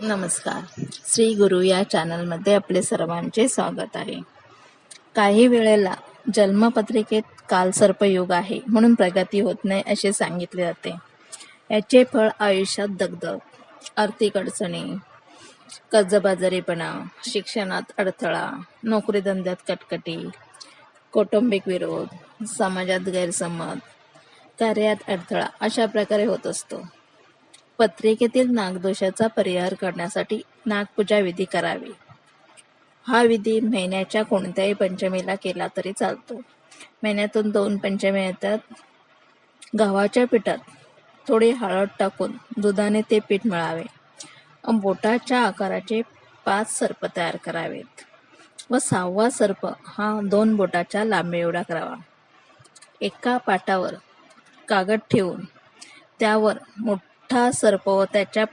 नमस्कार. श्री गुरु या चॅनलमध्ये आपले सर्वांचे स्वागत आहे. काही वेळेला जन्मपत्रिकेत कालसर्पयोग आहे म्हणून प्रगती होत नाही असे सांगितले जाते. याचे फळ आयुष्यात दगदग आर्थिक अडचणी कर्जबाजारीपणा शिक्षणात अडथळा नोकरीधंद्यात कटकटी कौटुंबिक विरोध समाजात गैरसमज कार्यात अडथळा अशा प्रकारे होत असतो. पत्रिकेतील नागदोषाचा परिहार करण्यासाठी नागपूजा विधी करावी. हा विधी महिन्याच्या कोणत्याही पंचमीला केला तरी चालतो. महिन्यातून दोन पंचमी येतात. गव्हाच्या पिठात थोडी हळद टाकून दुधाने ते पीठ मिळावे. बोटाच्या आकाराचे पाच सर्प तयार करावेत व सहावा सर्प हा दोन बोटाच्या लांबी एवढा करावा. एका पाटावर कागद ठेवून त्यावर मोठ सर्प व त्याच्या